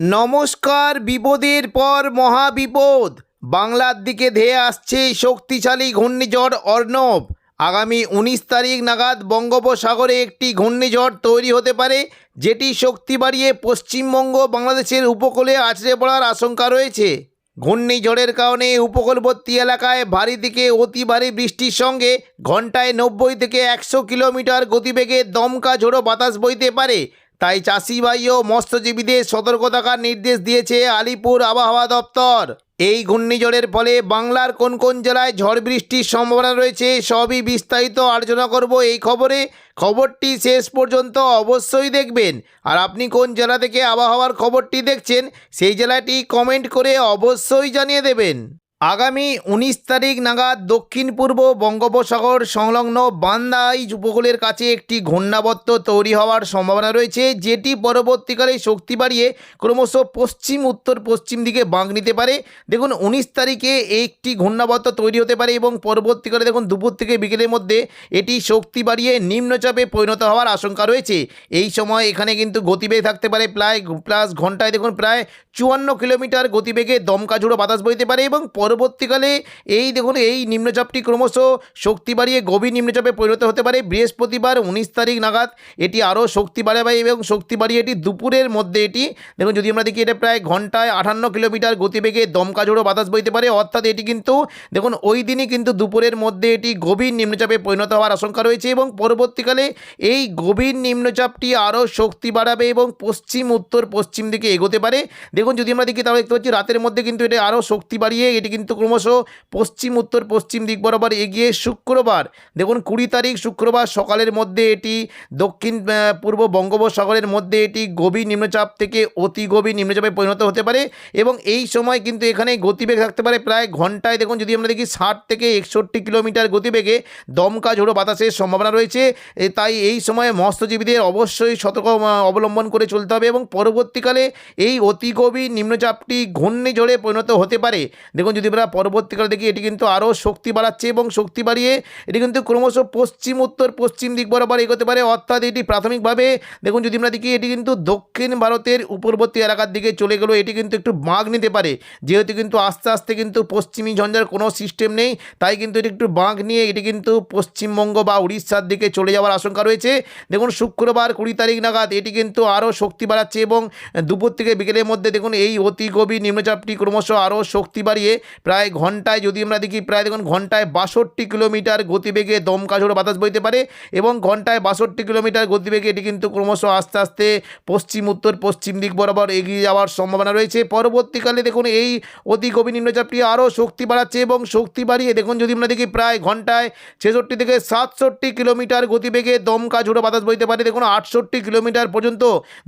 নমস্কার, বিপদের পর মহাবিপদ। বাংলার দিকে ধেয়ে আসছে শক্তিশালী ঘূর্ণিঝড় অর্ণব। আগামী উনিশ তারিখ নাগাদ বঙ্গোপসাগরে একটি ঘূর্ণিঝড় তৈরি হতে পারে, যেটি শক্তি বাড়িয়ে পশ্চিমবঙ্গ বাংলাদেশের উপকূলে আছড়ে পড়ার আশঙ্কা রয়েছে। ঘূর্ণিঝড়ের কারণে উপকূলবর্তী এলাকায় ভারী থেকে অতি ভারী বৃষ্টির সঙ্গে ঘন্টায় নব্বই থেকে একশো কিলোমিটার গতিবেগে দমকা ঝোড়ো বাতাস বইতে পারে। তাই চাষিবাই ও মৎস্যজীবীদের সতর্ক থাকার নির্দেশ দিয়েছে আলিপুর আবহাওয়া দপ্তর। এই ঘূর্ণিঝড়ের ফলে বাংলার কোন কোন জেলায় ঝড় বৃষ্টির সম্ভাবনা রয়েছে সবই বিস্তারিত আলোচনা করব এই খবরে। খবরটি শেষ পর্যন্ত অবশ্যই দেখবেন। আর আপনি কোন জেলা থেকে আবহাওয়ার খবরটি দেখছেন সেই জেলাটি কমেন্ট করে অবশ্যই জানিয়ে দেবেন। আগামী উনিশ তারিখ নাগাদ দক্ষিণ পূর্ব বঙ্গোপসাগর সংলগ্ন বান্দাই উপকূলের কাছে একটি ঘূর্ণাবর্ত তৈরি হওয়ার সম্ভাবনা রয়েছে, যেটি পরবর্তীকালে শক্তি বাড়িয়ে ক্রমশ পশ্চিম, উত্তর, পশ্চিম দিকে বাঁক নিতে পারে। দেখুন, উনিশ তারিখে একটি ঘূর্ণাবর্ত তৈরি হতে পারে এবং পরবর্তীকালে দেখুন, দুপুর থেকে বিকেলের মধ্যে এটি শক্তি বাড়িয়ে নিম্নচাপে পরিণত হওয়ার আশঙ্কা রয়েছে। এই সময় এখানে কিন্তু গতিবেগ থাকতে পারে, প্রায়, প্লাস ঘন্টায় দেখুন, প্রায় চুয়ান্ন কিলোমিটার গতিবেগে দমকা বাতাস বইতে পারে এবং পরবর্তীকালে এই দেখুন, এই নিম্নচাপটি ক্রমশ শক্তি বাড়িয়ে গভীর নিম্নচাপে পরিণত হতে পারে। বৃহস্পতিবার উনিশ তারিখ নাগাদ এটি আরও শক্তি বাড়াবে এবং শক্তি বাড়িয়ে এটি দুপুরের মধ্যে এটি, দেখুন, যদি আমরা দেখি এটা প্রায় ঘন্টায় আটান্ন কিলোমিটার গতিবেগে দমকা বাতাস বইতে পারে। অর্থাৎ এটি কিন্তু, দেখুন, ওই দিনই কিন্তু দুপুরের মধ্যে এটি গভীর নিম্নচাপে পরিণত হওয়ার আশঙ্কা রয়েছে এবং পরবর্তীকালে এই গভীর নিম্নচাপটি আরও শক্তি বাড়াবে এবং পশ্চিম, উত্তর, পশ্চিম দিকে এগোতে পারে। দেখুন, যদি আমরা দেখি তাহলে দেখতে পাচ্ছি রাতের মধ্যে কিন্তু এটা আরও শক্তি বাড়িয়ে এটি কিন্তু ক্রমশ পশ্চিম, উত্তর, পশ্চিম দিক বরাবর এগিয়ে শুক্রবার। দেখুন, কুড়ি তারিখ শুক্রবার সকালের মধ্যে এটি দক্ষিণ পূর্ব বঙ্গোপসাগরের মধ্যে এটি গভীর নিম্নচাপ থেকে অতি গভীর নিম্নচাপে পরিণত হতে পারে এবং এই সময় কিন্তু এখানে গতিবেগ থাকতে পারে প্রায় ঘন্টায়। দেখুন, যদি আমরা দেখি ষাট থেকে একষট্টি কিলোমিটার গতিবেগে দমকা ঝোড়ো বাতাসের সম্ভাবনা রয়েছে। তাই এই সময়ে মৎস্যজীবীদের অবশ্যই সতর্ক অবলম্বন করে চলতে হবে এবং পরবর্তীকালে এই অতি গভীর নিম্নচাপটি ঘূর্ণিঝড়ে পরিণত হতে পারে। দেখুন, যদি আমরা পরবর্তীকালে দেখি এটি কিন্তু আরও শক্তি বাড়াচ্ছে এবং শক্তি বাড়িয়ে এটি কিন্তু ক্রমশ পশ্চিম, উত্তর, পশ্চিম দিক বরাবর এগোতে পারে। অর্থাৎ এটি প্রাথমিকভাবে দেখুন যদি আমরা দেখি এটি কিন্তু দক্ষিণ ভারতের উপরবর্তী এলাকার দিকে চলে গেলেও এটি কিন্তু একটু বাঁক নিতে পারে। যেহেতু কিন্তু আস্তে আস্তে কিন্তু পশ্চিমী ঝঞ্ঝার কোনো সিস্টেম নেই, তাই কিন্তু এটি একটু বাঁক নিয়ে এটি কিন্তু পশ্চিমবঙ্গ বা উড়িষ্যার দিকে চলে যাওয়ার আশঙ্কা রয়েছে। দেখুন শুক্রবার কুড়ি তারিখ নাগাদ এটি কিন্তু আরও শক্তি বাড়াচ্ছে এবং দুপুর থেকে বিকেলের মধ্যে দেখুন এই অতি গভীর নিম্নচাপটি ক্রমশ আরও শক্তি বাড়িয়ে প্রায় ঘন্টায়, যদি আমরা দেখি প্রায় দেখুন, ঘন্টায় বাষট্টি কিলোমিটার গতিবেগে দমকা ঝোড়ো বাতাস বইতে পারে এবং ঘন্টায় বাষট্টি কিলোমিটার গতিবেগে এটি কিন্তু ক্রমশ আস্তে আস্তে পশ্চিম, উত্তর, পশ্চিম দিক বরাবর এগিয়ে যাওয়ার সম্ভাবনা রয়েছে। পরবর্তীকালে দেখুন, এই অতি গভীর নিম্নচাপটি আরও শক্তি বাড়াচ্ছে এবং শক্তি বাড়িয়ে দেখুন, যদি আমরা দেখি প্রায় ঘন্টায় ছেষট্টি থেকে সাতষট্টি কিলোমিটার গতিবেগে দমকা ঝোড়ো বাতাস বইতে পারে, দেখুন, আটষট্টি কিলোমিটার পর্যন্ত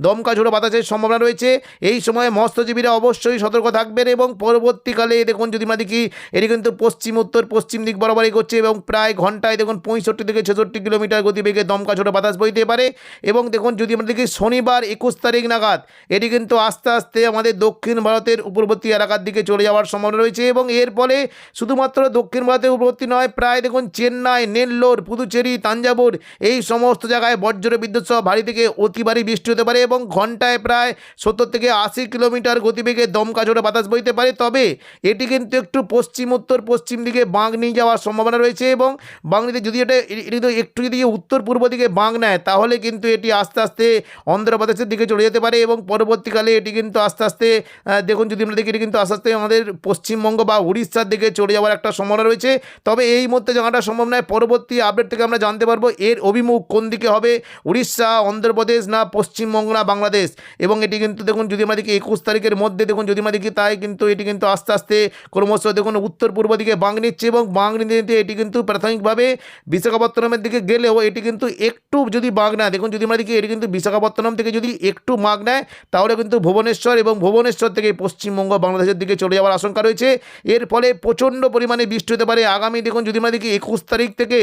দমকা ঝোড়ো বাতাসের সম্ভাবনা রয়েছে। এই সময়ে মৎস্যজীবীরা অবশ্যই সতর্ক থাকবেন এবং পরবর্তীকালে দেখুন, যদি দেখি এটি কিন্তু পশ্চিম উত্তর, পশ্চিম দিক বরাবরই করছে এবং প্রায় ঘন্টায় দেখুন পঁয়ষট্টি থেকে ছেষট্টি কিলোমিটার গতিবেগে দমকা ছোটো বাতাস বইতে পারে। এবং দেখুন যদি আমরা দেখি শনিবার একুশ তারিখ নাগাদ, এটি কিন্তু আস্তে আস্তে আমাদের দক্ষিণ ভারতের উপরবর্তী এলাকার দিকে চলে যাওয়ার সম্ভাবনা রয়েছে এবং এর ফলে শুধুমাত্র দক্ষিণ ভারতের উপরবর্তী নয়, প্রায় দেখুন চেন্নাই, নেল্লোর, পুদুচেরি, তাঞ্জাবুর এই সমস্ত জায়গায় বজ্র বিদ্যুৎ সহ ভারী থেকে অতি ভারী বৃষ্টি হতে পারে এবং ঘন্টায় প্রায় সত্তর থেকে আশি কিলোমিটার গতিবেগে দমকা ঝোড়ো বাতাস বইতে পারে। তবে এটি কিন্তু একটু পশ্চিম উত্তর, পশ্চিম দিকে বাঁক নিয়ে যাওয়ার সম্ভাবনা রয়েছে এবং বাংলাতে যদি এটা এ- একটু যদি উত্তর পূর্ব দিকে বাঁক নেয়, তাহলে কিন্তু এটি আস্তে আস্তে অন্ধ্রপ্রদেশের দিকে চলে যেতে পারে এবং পরবর্তীকালে এটি কিন্তু আস্তে আস্তে দেখুন যদি আমরা দেখি এটি কিন্তু আস্তে আস্তে আমাদের পশ্চিমবঙ্গ বা উড়িষ্যার দিকে চলে যাওয়ার একটা সম্ভাবনা রয়েছে। তবে এই মুহূর্তে জানাটা সম্ভব নয়, পরবর্তী আপডেট থেকে আমরা জানতে পারব এর অভিমুখ কোন দিকে হবে উড়িষ্যা, অন্ধ্রপ্রদেশ না পশ্চিমবঙ্গ না বাংলাদেশ। এবং এটি কিন্তু দেখুন যদি আমরা দেখি একুশ তারিখের মধ্যে, দেখুন যদি আমরা দেখি তাই কিন্তু এটি কিন্তু আস্তে আস্তে ক্রমশ দেখুন উত্তর পূর্ব দিকে বাঁক নিচ্ছে এবং বাঁক নিতে এটি কিন্তু প্রাথমিকভাবে বিশাখাপত্তনমের দিকে গেলেও এটি কিন্তু একটু যদি বাঁক নেয়, দেখুন যদি আমরা দেখি এটি কিন্তু বিশাখাপত্তনম থেকে যদি একটু মাগ নেয়, তাহলে কিন্তু ভুবনেশ্বর এবং ভুবনেশ্বর থেকে পশ্চিমবঙ্গ বাংলাদেশের দিকে চলে যাওয়ার আশঙ্কা রয়েছে। এর ফলে প্রচণ্ড পরিমাণে বৃষ্টি হতে পারে। আগামী দেখুন যদি আমরা দেখি একুশ তারিখ থেকে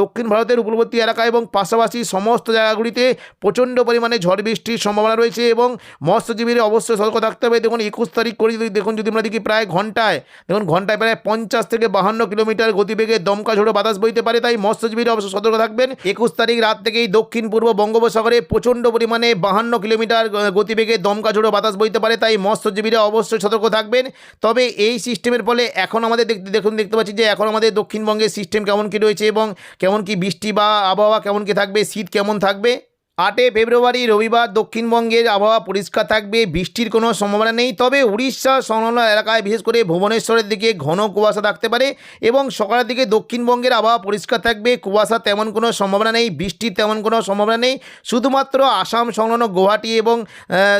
দক্ষিণ ভারতের উপকূলবর্তী এলাকা এবং পাশাপাশি সমস্ত জায়গাগুলিতে প্রচণ্ড পরিমাণে ঝড় বৃষ্টির সম্ভাবনা রয়েছে এবং মৎস্যজীবীরা অবশ্যই সতর্ক থাকতে হবে। দেখুন একুশ তারিখ করে দেখুন যদি আমরা দেখি প্রায় ঘণ্টা ঘন্টায়। দেখুন, ঘন্টায় প্রায় পঞ্চাশ থেকে বাহান্ন কিলোমিটার গতিবেগে দমকা ঝোড়ো বাতাস বইতে পারে, তাই মৎস্যজীবীরা অবশ্য সতর্ক থাকবেন। একুশ তারিখ রাত থেকেই দক্ষিণ পূর্ব বঙ্গোপসাগরে প্রচণ্ড পরিমাণে বাহান্ন কিলোমিটার গতিবেগে দমকা ঝোড়ো বাতাস বইতে পারে, তাই মৎস্যজীবীরা অবশ্যই সতর্ক থাকবেন। তবে এই সিস্টেমের ফলে এখন আমাদের দেখতে, দেখুন, দেখতে পাচ্ছি যে এখন আমাদের দক্ষিণবঙ্গের সিস্টেম কেমন কী রয়েছে এবং কেমন কি বৃষ্টি বা আবহাওয়া কেমন কি থাকবে, শীত কেমন থাকবে? আটই ফেব্রুয়ারি, রবিবার দক্ষিণবঙ্গের আবহাওয়া পরিষ্কার থাকবে, বৃষ্টির কোনো সম্ভাবনা নেই, তবে উড়িষ্যা সংলগ্ন এলাকায় বিশেষ করে ভুবনেশ্বরের দিকে ঘন কুয়াশা থাকতে পারে এবং সকালের দিকে দক্ষিণবঙ্গের আবহাওয়া পরিষ্কার থাকবে, কুয়াশা তেমন কোনো সম্ভাবনা নেই বৃষ্টির তেমন কোনো সম্ভাবনা নেই, শুধুমাত্র আসাম সংলগ্ন গুয়াহাটি এবং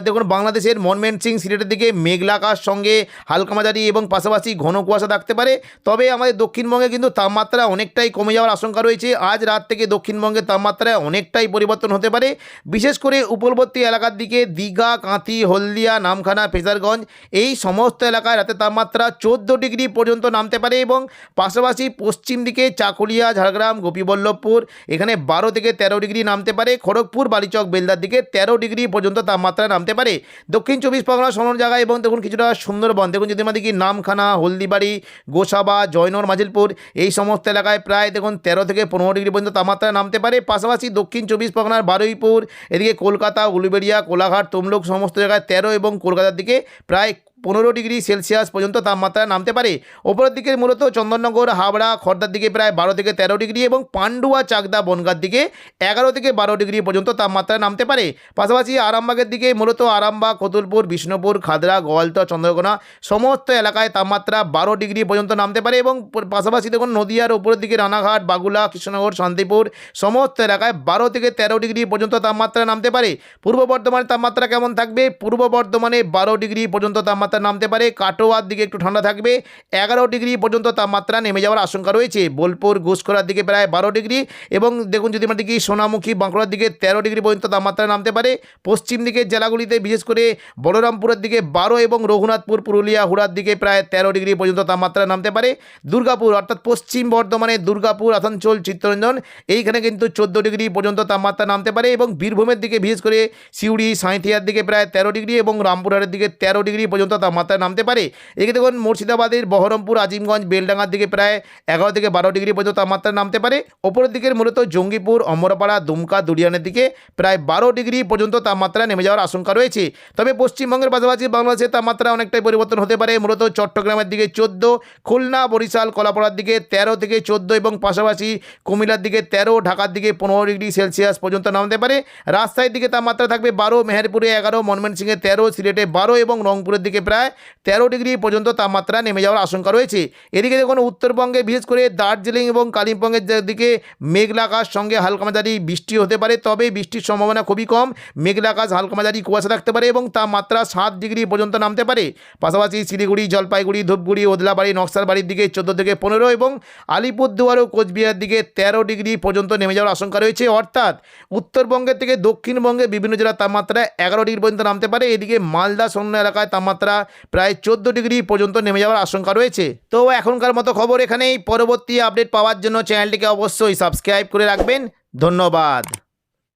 দেখুন বাংলাদেশের মনমেন্ট সিং সিলেটের দিকে মেঘলা আকাশ সঙ্গে হালকা মাঝারি এবং পাশাপাশি ঘন কুয়াশা থাকতে পারে, তবে আমাদের দক্ষিণবঙ্গে কিন্তু তাপমাত্রা অনেকটাই কমে যাওয়ার আশঙ্কা রয়েছে, আজ রাত থেকে দক্ষিণবঙ্গের তাপমাত্রায় অনেকটাই পরিবর্তন হতে পারে বিশেষ করে উপকূলবর্তী এলাকার দিকে দীঘা, কাঁথি, হলদিয়া, নামখানা, ফেজারগঞ্জ এই সমস্ত এলাকায় রাতের তাপমাত্রা চোদ্দ ডিগ্রি পর্যন্ত নামতে পারে এবং পাশাপাশি পশ্চিম দিকে চাকুলিয়া, ঝাড়গ্রাম, গোপীবল্লভপুর এখানে বারো থেকে তেরো ডিগ্রি নামতে পারে। খড়গপুর, বালিচক, বেলদার দিকে তেরো ডিগ্রি পর্যন্ত তাপমাত্রা নামতে পারে। দক্ষিণ চব্বিশ পরগনা সনর জায়গায় এবং দেখুন কিছুটা সুন্দরবন। দেখুন যদি আমাদের কি নামখানা, হলদিবাড়ি, গোসাবা জয়নর মাজিলপুর এই সমস্ত এলাকায় প্রায় দেখুন তেরো থেকে পনেরো ডিগ্রি পর্যন্ত তাপমাত্রা নামতে পারে। পাশাপাশি দক্ষিণ চব্বিশ পরগনার বারুইপুর এদিকে কলকাতা উলুবেড়িয়া কোলাঘাট তমলুক সমস্ত জায়গায় তেরো এবং কলকাতার দিকে প্রায় পনেরো ডিগ্রি সেলসিয়াস পর্যন্ত তাপমাত্রা নামতে পারে। ওপরের দিকে মূলত চন্দননগর হাবড়া খর্দার দিকে প্রায় বারো থেকে তেরো ডিগ্রি এবং পান্ডুয়া, চাকদা, বনগার দিকে এগারো থেকে বারো ডিগ্রি পর্যন্ত তাপমাত্রা নামতে পারে। পাশাপাশি আরামবাগের দিকে মূলত আরামবাগ, কতুলপুর, বিষ্ণুপুর, খাদরা গোয়ালতা চন্দ্রকোনা সমস্ত এলাকায় তাপমাত্রা বারো ডিগ্রি পর্যন্ত নামতে পারে এবং পাশাপাশি দেখুন নদীয়ার উপরের দিকে রানাঘাট, বাগুলা, কৃষ্ণনগর, শান্তিপুর সমস্ত এলাকায় বারো থেকে তেরো ডিগ্রি পর্যন্ত তাপমাত্রা নামতে পারে। পূর্ব বর্ধমানের তাপমাত্রা কেমন থাকবে? পূর্ব বর্ধমানে বারো ডিগ্রি পর্যন্ত তাপমাত্রা নামতে পারে। কাটোয়ার দিকে একটু ঠান্ডা থাকবে। এগারো ডিগ্রি পর্যন্ত তাপমাত্রা নেমে যাওয়ার আশঙ্কা রয়েছে। বোলপুর ঘুষখরার দিকে প্রায় বারো ডিগ্রি এবং দেখুন যদি আমরা দেখি সোনামুখী, বাঁকুড়ার দিকে তেরো ডিগ্রি পর্যন্ত তাপমাত্রা নামতে পারে। পশ্চিম দিকের জেলাগুলিতে বিশেষ করে বলরামপুরের দিকে বারো এবং রঘুনাথপুর, পুরুলিয়া, হুড়ার দিকে প্রায় তেরো ডিগ্রি পর্যন্ত তাপমাত্রা নামতে পারে। দুর্গাপুর অর্থাৎ পশ্চিম বর্ধমানে দুর্গাপুর, আসানসোল, চিত্তরঞ্জন এইখানে কিন্তু চোদ্দ ডিগ্রি পর্যন্ত তাপমাত্রা নামতে পারে এবং বীরভূমের দিকে বিশেষ করে সিউড়ি, সাঁইথিয়ার দিকে প্রায় তেরো ডিগ্রি এবং রামপুরহাটের দিকে তেরো ডিগ্রি পর্যন্ত তাপমাত্রা নামতে পারে। এদিকে দেখুন, মুর্শিদাবাদের বহরমপুর, আজিমগঞ্জ, বেলডাঙ্গার দিকে প্রায় এগারো থেকে বারো ডিগ্রি পর্যন্ত তাপমাত্রা নামতে পারে। ওপরের দিকের মূলত জঙ্গিপুর, অমরপাড়া, দুমকা দুরিয়ানের দিকে প্রায় বারো ডিগ্রি পর্যন্ত তাপমাত্রা নেমে যাওয়ার আশঙ্কা রয়েছে। তবে পশ্চিমবঙ্গের পাশাপাশি বাংলাদেশের তাপমাত্রা অনেকটাই পরিবর্তন হতে পারে। মূলত চট্টগ্রামের দিকে চোদ্দ, খুলনা, বরিশাল, কলাপাড়ার দিকে তেরো থেকে চোদ্দ এবং পাশাপাশি কুমিল্লার দিকে তেরো, ঢাকার দিকে পনেরো ডিগ্রি সেলসিয়াস পর্যন্ত নামতে পারে। রাজশাহীর দিকে তাপমাত্রা থাকবে বারো, মেহেরপুরে এগারো, ময়মনসিংহে তেরো, সিলেটে বারো এবং রংপুরের দিকে প্রায় তেরো ডিগ্রি পর্যন্ত তাপমাত্রা নেমে যাওয়ার আশঙ্কা রয়েছে। এদিকে দেখুন, উত্তরবঙ্গে বিশেষ করে দার্জিলিং এবং কালিম্পংয়ের দিকে মেঘলা আকাশ, সঙ্গে হালকা মাঝারি বৃষ্টি হতে পারে, তবে বৃষ্টির সম্ভাবনা খুবই কম। মেঘলা আকাশ, হালকা মাঝারি কুয়াশা থাকতে পারে এবং তাপমাত্রা সাত ডিগ্রি পর্যন্ত নামতে পারে। পাশাপাশি শিলিগুড়ি, জলপাইগুড়ি, ধূপগুড়ি, ওদলাবাড়ি, নকশালবাড়ির দিকে চোদ্দ থেকে পনেরো এবং আলিপুরদুয়ার ও কোচবিহার দিকে তেরো ডিগ্রি পর্যন্ত নেমে যাওয়ার আশঙ্কা রয়েছে। অর্থাৎ উত্তরবঙ্গের থেকে দক্ষিণবঙ্গে বিভিন্ন জেলার তাপমাত্রা এগারো ডিগ্রি পর্যন্ত নামতে পারে। এদিকে মালদা সৈন্য এলাকায় তাপমাত্রা প্রায় চোদ্দ ডিগ্রি পর্যন্ত নেমে যাওয়ার আশঙ্কা রয়েছে। তো এখনকার মতো খবর এখানেই। পরবর্তী আপডেট পাওয়ার জন্য চ্যানেলটিকে অবশ্যই সাবস্ক্রাইব করে রাখবেন। ধন্যবাদ।